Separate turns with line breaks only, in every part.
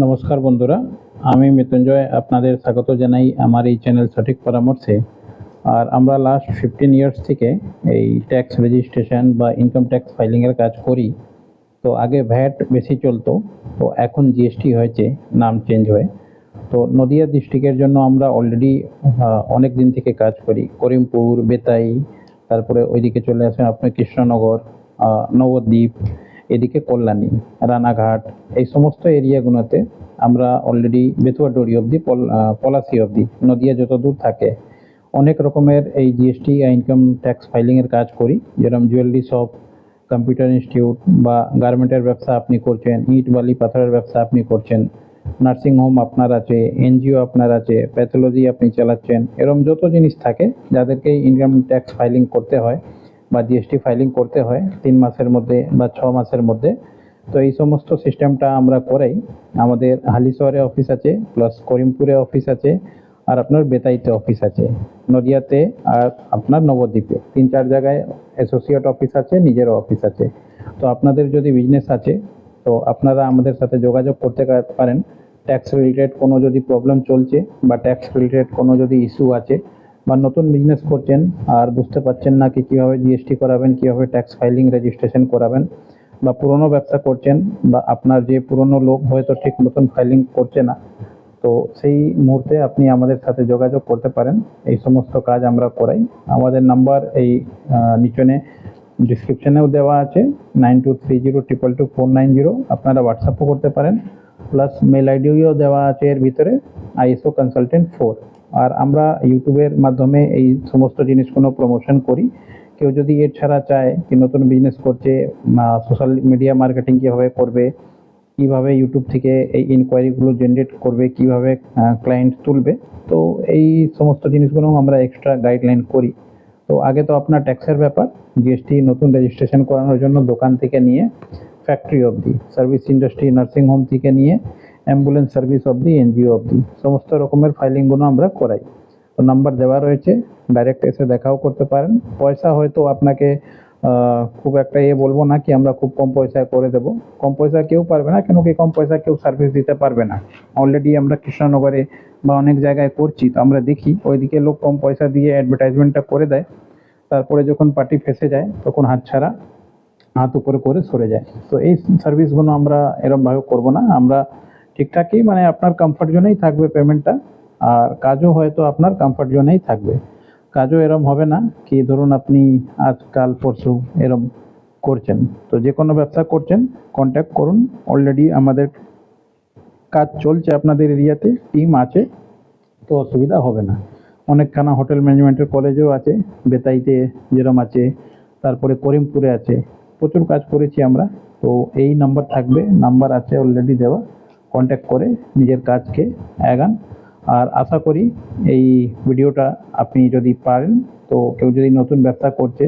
নমস্কার বন্ধুরা, আমি মৃত্যুঞ্জয় আপনাদের স্বাগত জানাই আমার এই চ্যানেল সঠিক পরামর্শে। আর আমরা লাস্ট ফিফটিন ইয়ার্স থেকে এই ট্যাক্স রেজিস্ট্রেশন বা ইনকাম ট্যাক্স ফাইলিংয়ের কাজ করি। তো আগে ভ্যাট বেশি চলতো, তো এখন জিএসটি হয়েছে, নাম চেঞ্জ হয়ে। তো নদিয়া ডিস্ট্রিক্টের জন্য আমরা অলরেডি অনেক দিন থেকে কাজ করি। করিমপুর, বেতাই, তারপরে ওইদিকে চলে আসেন আপনার কৃষ্ণনগর নবদ্বীপ এদিকে কল্যাণী, রানাঘাট, এই সমস্ত এরিয়াগুলোতে আমরা অলরেডি বেতুয়াডুরি অবধি, পল- পলাশি অবধি, নদিয়া যত দূর থাকে, অনেক রকমের এই জিএসটি ইনকাম ট্যাক্স ফাইলিংয়ের কাজ করি। যেরকম জুয়েলারি শপ কম্পিউটার ইনস্টিটিউট বা গার্মেন্টের ব্যবসা আপনি করছেন, ইট, বালি, পাথরের ব্যবসা আপনি করছেন নার্সিং হোম আপনার আছে এনজিও আপনার আছে প্যাথোলজি আপনি চালাচ্ছেন, এরকম যত জিনিস থাকে, যাদেরকে ইনকাম ট্যাক্স ফাইলিং করতে হয় বা জিএসটি ফাইলিং করতে হয়, তিন মাসের মধ্যে বা ছ মাসের মধ্যে। তো এই সমস্ত সিস্টেমটা আমরা করাই। আমাদের হালিশহরে অফিস আছে প্লাস করিমপুরে অফিস আছে, আর আপনার বেতাইতে অফিস আছে। নদিয়াতে আর আপনার নবদ্বীপে। তিন চার জায়গায় অ্যাসোসিয়েট অফিস আছে, নিজেরও অফিস আছে। তো আপনাদের যদি বিজনেস আছে, তো আপনারা আমাদের সাথে যোগাযোগ করতে পারেন। ট্যাক্স রিলেটেড কোনো যদি প্রবলেম চলছে বা ট্যাক্স রিলেটেড কোনো যদি ইস্যু আছে বা নতুন বিজনেস করছেন আর বুঝতে পারছেন না কি কীভাবে জিএসটি করাবেন, কীভাবে ট্যাক্স ফাইলিং রেজিস্ট্রেশন করাবেন বা পুরনো ব্যবসা করছেন বা আপনার যে পুরনো লোক হয়তো ঠিক মতন ফাইলিং করছে না, তো সেই মুহূর্তে আপনি আমাদের সাথে যোগাযোগ করতে পারেন। এই সমস্ত কাজ আমরা করাই। আমাদের নাম্বার এই নিচনে ডিসক্রিপশনেও দেওয়া আছে। Nine two three zero triple two four nine zero আপনারা হোয়াটসঅ্যাপও করতে পারেন। প্লাস মেল আইডিও দেওয়া আছে এর ভিতরে আইএসও কনসালটেন্ট ফোর আর আমরা ইউটিউবের মাধ্যমে এই সমস্ত জিনিসগুলো প্রমোশন করি। কেউ যদি এর ছাড়া চায় কি নতুন বিজনেস করছে সোশ্যাল মিডিয়া মার্কেটিং কীভাবে করবে, কীভাবে ইউটিউব থেকে এই ইনকোয়ারিগুলো জেনারেট করবে, কীভাবে ক্লায়েন্ট তুলবে, তো এই সমস্ত জিনিসগুলো আমরা এক্সট্রা গাইডলাইন করি। তো আগে তো আপনার ট্যাক্সের ব্যাপার জিএসটি নতুন রেজিস্ট্রেশন করানোর জন্য দোকান থেকে নিয়ে ফ্যাক্টরি অবধি সার্ভিস ইন্ডাস্ট্রি নার্সিং হোম থেকে নিয়ে অ্যাম্বুলেন্স সার্ভিস অবধি এনজিও অবধি সমস্ত রকমের ফাইলিংগুলো আমরা করাই। তো নাম্বার দেওয়া রয়েছে ডাইরেক্ট এসে দেখাও করতে পারেন। পয়সা হয়তো আপনাকে খুব একটা ইয়ে বলব না কি, আমরা খুব কম পয়সায় করে দেবো। কম পয়সা কেউ পারবে না, কেন কি কম পয়সা কেউ সার্ভিস দিতে পারবে না। অলরেডি আমরা কৃষ্ণনগরে বা অনেক জায়গায় করছি, তো আমরা দেখি, ওইদিকে লোক কম পয়সা দিয়ে অ্যাডভার্টাইজমেন্টটা করে দেয়। তারপরে যখন পার্টি ফেসে যায়, তখন হাত ছাড়া হাত উপরে করে সরে যায়। তো এই সার্ভিসগুলো আমরা এরমভাবে করব না। আমরা ঠিকঠাকই মানে আপনার কমফর্ট জোনেই থাকবে পেমেন্টটা আর কাজও হয়তো আপনার কমফর্ট জোনেই থাকবে। কাজও এরম হবে না কি ধরুন আপনি আজকাল, পরশু এরম করছেন। তো যে কোনো ব্যবসা করছেন কন্ট্যাক্ট করুন। অলরেডি আমাদের কাজ চলছে আপনাদের এরিয়াতে টিম আছে, তো অসুবিধা হবে না। অনেকখানা হোটেল ম্যানেজমেন্টের কলেজও আছে, বেতাইতে যেরম আছে, তারপরে করিমপুরে আছে। প্রচুর কাজ করেছি আমরা, তো এই নাম্বার থাকবে নাম্বার আছে অলরেডি দেওয়া কন্ট্যাক্ট করে নিজের কাজকে এগান। আর আশা করি এই ভিডিওটা আপনি যদি পারেন, তো কেউ যদি নতুন ব্যবসা করছে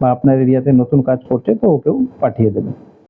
বা আপনার এরিয়াতে নতুন কাজ করছে, তো ওকেও পাঠিয়ে দেবেন।